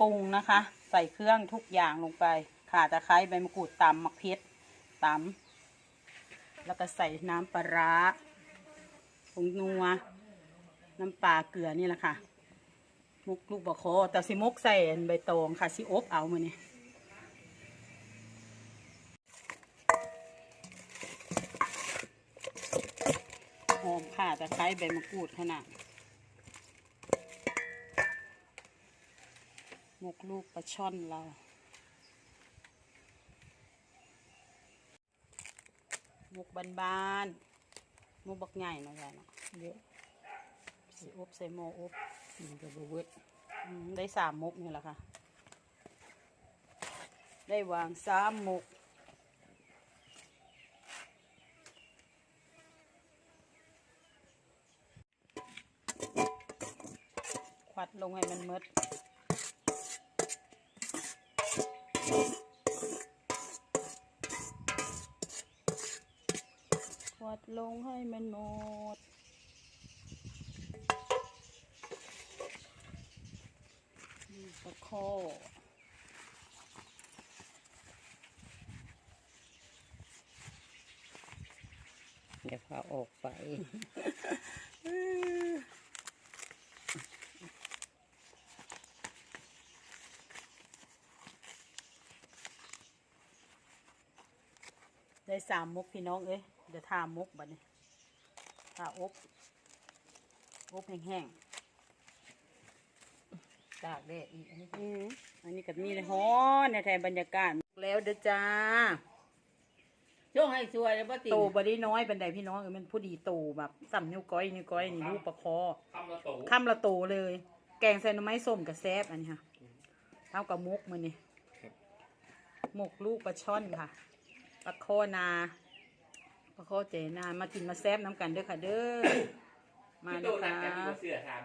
ปรุงนะคะ ใส่เครื่องทุกอย่างลงไป ข่าตะไคร้ใบมะกรูดตำมะเพชรตำแล้วก็ใส่น้ำปลาร้าผงนัว น้ำปลาเกลือนี่แหละค่ะ มุกลูกบะโคอแต่สิมุกใส่ใบตองค่ะสิอบเอามือนี่หอมค่ะตะไคร้ใบมะกรูดขนาด มุกลูกปลาช่อนเรามุกบานๆมุกบักใหญ่เนาะยายเนาะเยอะสิอบใส่หม้ออบมันก็บ่เบิดอืมได้สามมุกนี่แหละค่ะ ได้วางสามมุกควัดลงให้มันหมด ควัดลงให้มันหมด นี่ตะโคเดี๋ยวพาออกไป ได้สามมุกพี่น้องเอ้ยเดี๋ยวทามุกบัดนี้ทาอบอบแห้งตากแดดอีกอันนี้ๆอืมอันนี้กับนี่เลยฮ้อนในแทนบรรยากาศแล้วเด้อจ้าช่วงให้สวยแล้วบ่ติโตบได้น้อยบันไดพี่น้องเอ้ยมันผู้ดีโตแบบสัมนิ้วก้อยนิ้วก้อยนี่ลูกประคอคำละโตข้ามละโตเลย แกงใส่หน่อไม้ส้มกับแซบอันนี้ค่ะเท่ากับมุกมันนี่หมกลูกปลาช่อนค่ะ ปลาโคนาปลาโคเจนา มากินมาแซบน้ำกันเด้อค่ะเด้อ มาโตเด้อหนักค่ะกันที่ว่าเสื้อทาน